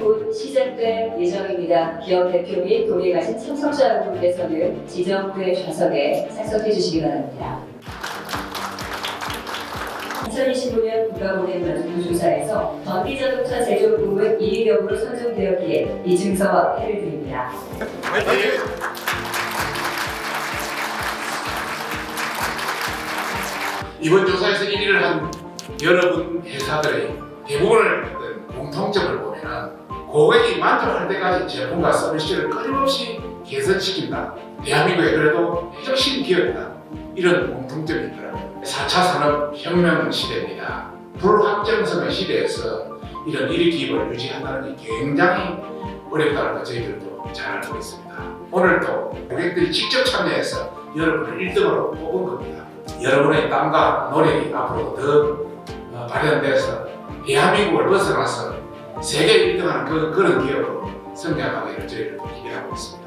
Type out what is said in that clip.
곧 시작될 예정입니다. 기업 대표 및 동행 가신 참석자 여러분께서는 지정된 좌석에 착석해 주시기 바랍니다. 2025년 국가보냄 조사에서 전기자동차 제조 부문 1위 기업으로 선정되었기에 이 증서와 해를 드립니다. 이번 조사에서 1위를 한 여러분 회사들의 대부분을 공통점을 보면은 고객이 만족할 때까지 제품과 서비스를 끊임없이 개선시킨다. 대한민국의 그래도 핵심 기업이다. 이런 공통점이 있더라고요. 4차 산업혁명 시대입니다. 불확정성의 시대에서 이런 1위 기업을 유지한다는 게 굉장히 어렵다는 걸 저희들도 잘 알고 있습니다. 오늘도 고객들이 직접 참여해서 여러분을 1등으로 뽑은 겁니다. 여러분의 땀과 노력이 앞으로 더 어, 발현돼서 대한민국을 벗어나서 세계 1등하는 그, 그런 기업으로 성장하기를 저희들도 기대하고 있습니다.